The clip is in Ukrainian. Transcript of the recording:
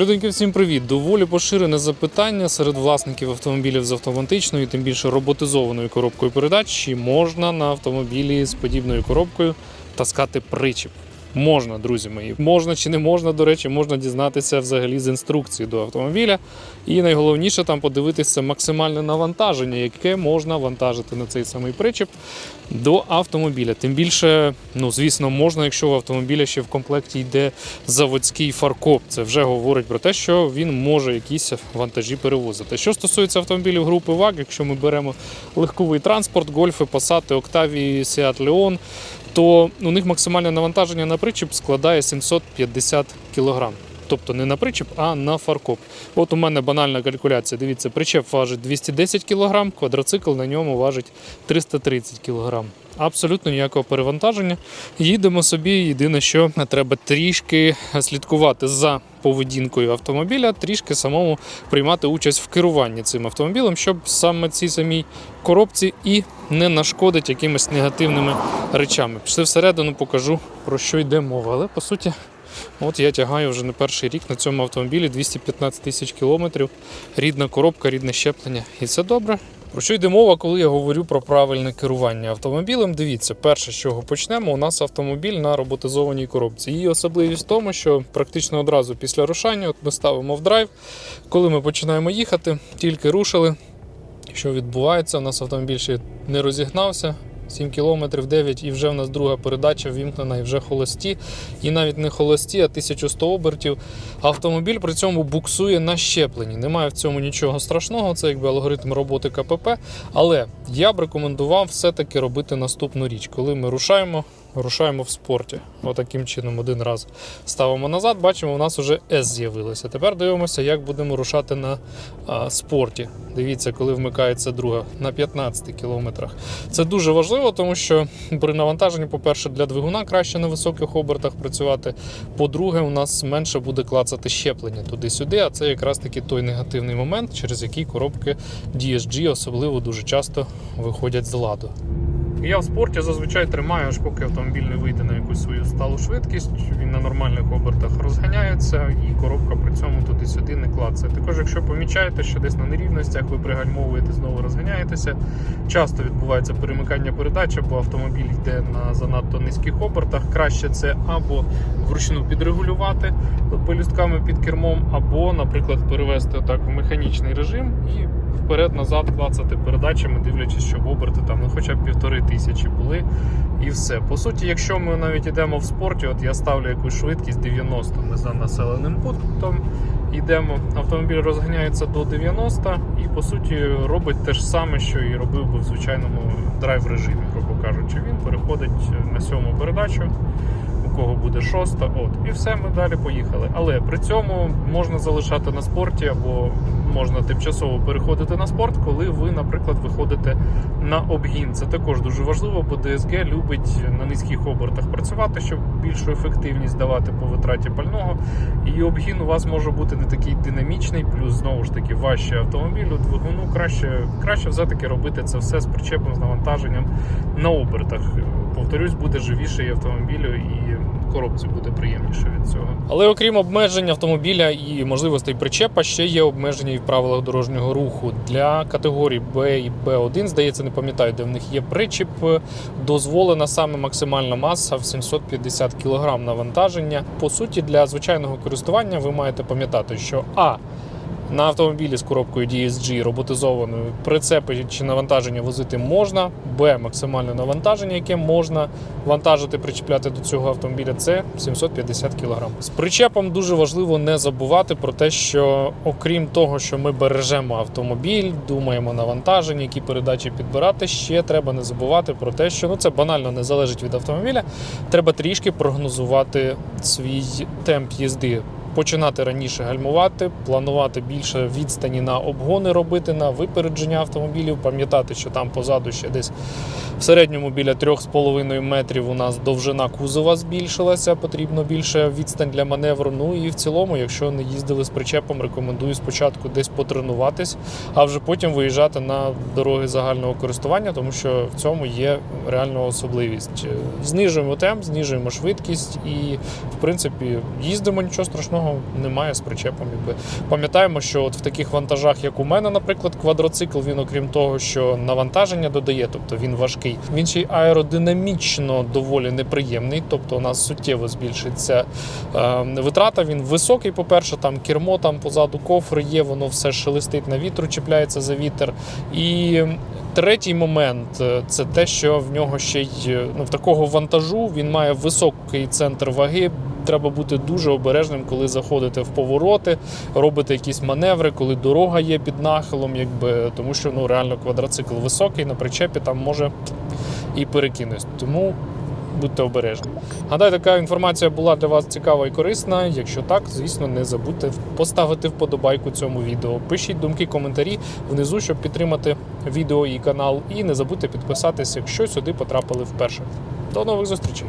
Люденьки, всім привіт! Доволі поширене запитання серед власників автомобілів з автоматичною, тим більше роботизованою коробкою передач, чи можна на автомобілі з подібною коробкою таскати причіп. Можна, друзі мої. Можна чи не можна, до речі, можна дізнатися взагалі з інструкції до автомобіля. І найголовніше там подивитися максимальне навантаження, яке можна вантажити на цей самий причіп до автомобіля. Тим більше, ну звісно, можна, якщо в автомобіля ще в комплекті йде заводський фаркоп. Це вже говорить про те, що він може якісь вантажі перевозити. Що стосується автомобілів групи ВАГ, якщо ми беремо легковий транспорт, гольфи, пасати, Октавії, Seat Leon, то у них максимальне навантаження на причіп складає 750 кг. Тобто не на причіп, а на фаркоп. От у мене банальна калькуляція. Дивіться, причеп важить 210 кг, квадроцикл на ньому важить 330 кг. Абсолютно ніякого перевантаження. Їдемо собі. Єдине, що треба трішки слідкувати за поведінкою автомобіля, трішки самому приймати участь в керуванні цим автомобілем, щоб саме цій самій коробці і не нашкодить якимись негативними речами. Пішли всередину, покажу про що йде мова. Але по суті. От я тягаю вже не перший рік на цьому автомобілі 215 тисяч кілометрів. Рідна коробка, рідне щеплення. І це добре. Про що йде мова, коли я говорю про правильне керування автомобілем? Дивіться, перше, з чого почнемо, у нас автомобіль на роботизованій коробці. Її особливість в тому, що практично одразу після рушання от ми ставимо в драйв. Коли ми починаємо їхати, тільки рушили. Що відбувається? У нас автомобіль ще не розігнався. 7 км 9 і вже в нас друга передача вімкнена і вже холості. І навіть не холості, а 1100 обертів. Автомобіль при цьому буксує на щепленні. Немає в цьому нічого страшного, це якби алгоритм роботи КПП. Але я б рекомендував все-таки робити наступну річ. Коли ми рушаємо, рушаємо в спорті. Отаким чином один раз ставимо назад, бачимо, у нас вже S з'явилося. Тепер дивимося, як будемо рушати на а, спорті. Дивіться, коли вмикається друга на 15 кілометрах. Це дуже важливо, тому що при навантаженні, по-перше, для двигуна краще на високих обертах працювати. По-друге, у нас менше буде клацати щеплення туди-сюди, а це якраз таки той негативний момент, через який коробки DSG особливо дуже часто виходять з ладу. Я в спорті зазвичай тримаю, аж поки автомобіль не вийде на якусь свою сталу швидкість. Він на нормальних обертах розганяється, і коробка при цьому туди-сюди не клацає. Також, якщо помічаєте, що десь на нерівностях ви пригальмовуєте, знову розганяєтеся. Часто відбувається перемикання передач, бо автомобіль йде на занадто низьких обертах. Краще це або вручну підрегулювати пелюстками під кермом, або, наприклад, перевести отак в механічний режим і вперед-назад клацати передачами, дивлячись, щоб оберти там ну, хоча б півтори тисячі були. І все. По суті, якщо ми навіть йдемо в спорті, от я ставлю якусь швидкість 90 ми за населеним пунктом. Йдемо, автомобіль розганяється до 90 і по суті робить те ж саме, що і робив би в звичайному драйв режимі, грубо кажучи. Він переходить на сьому передачу, у кого буде шоста, от, і все, ми далі поїхали. Але при цьому можна залишати на спорті або можна тимчасово переходити на спорт, коли ви, наприклад, виходите на обгін. Це також дуже важливо, бо ДСГ любить на низьких обертах працювати, щоб більшу ефективність давати по витраті пального. І обгін у вас може бути не такий динамічний, плюс знову ж таки важче автомобілю, двигуну. Краще, краще все-таки робити це все з причепом, з навантаженням на обертах. Повторюсь, буде живіше і автомобілю, і коробці буде приємніше від цього. Але окрім обмежень автомобіля і можливостей причепа, ще є обмеження в правилах дорожнього руху для категорій Б і Б1. Здається, не пам'ятаю, де в них є причіп. Дозволена саме максимальна маса в 750 кг навантаження. По суті, для звичайного користування ви маєте пам'ятати, що а на автомобілі з коробкою DSG роботизованою прицепи чи навантаження возити можна. Б максимальне навантаження, яке можна вантажити, причіпляти до цього автомобіля, це 750 кг. З причепом дуже важливо не забувати про те, що окрім того, що ми бережемо автомобіль, думаємо навантаження, які передачі підбирати, ще треба не забувати про те, що ну це банально не залежить від автомобіля. Треба трішки прогнозувати свій темп їзди починати раніше гальмувати, планувати більше відстані на обгони робити на випередження автомобілів, пам'ятати, що там позаду ще десь в середньому біля 3,5 метрів у нас довжина кузова збільшилася, потрібно більше відстань для маневру. Ну і в цілому, якщо не їздили з причепом, рекомендую спочатку десь потренуватись, а вже потім виїжджати на дороги загального користування, тому що в цьому є реальна особливість. Знижуємо темп, знижуємо швидкість і, в принципі, їздимо нічого страшного. Нього немає з причепом. Якби пам'ятаємо, що от в таких вантажах, як у мене, наприклад, квадроцикл, він, окрім того, що навантаження додає, тобто він важкий. Він ще й аеродинамічно доволі неприємний, тобто у нас суттєво збільшиться е, витрата. Він високий, по-перше, там кермо, там позаду кофри є, воно все шелестить на вітру, чіпляється за вітер. І третій момент е, це те, що в нього ще й е, ну, в такого вантажу він має високий центр ваги. Треба бути дуже обережним, коли заходите в повороти, робите якісь маневри, коли дорога є під нахилом, якби тому що ну реально квадроцикл високий на причепі там може і перекинуть. Тому будьте обережні. Гадаю, така інформація була для вас цікава і корисна. Якщо так, звісно, не забудьте поставити вподобайку цьому відео. Пишіть думки, коментарі внизу, щоб підтримати відео і канал. І не забудьте підписатися, якщо сюди потрапили вперше. До нових зустрічей!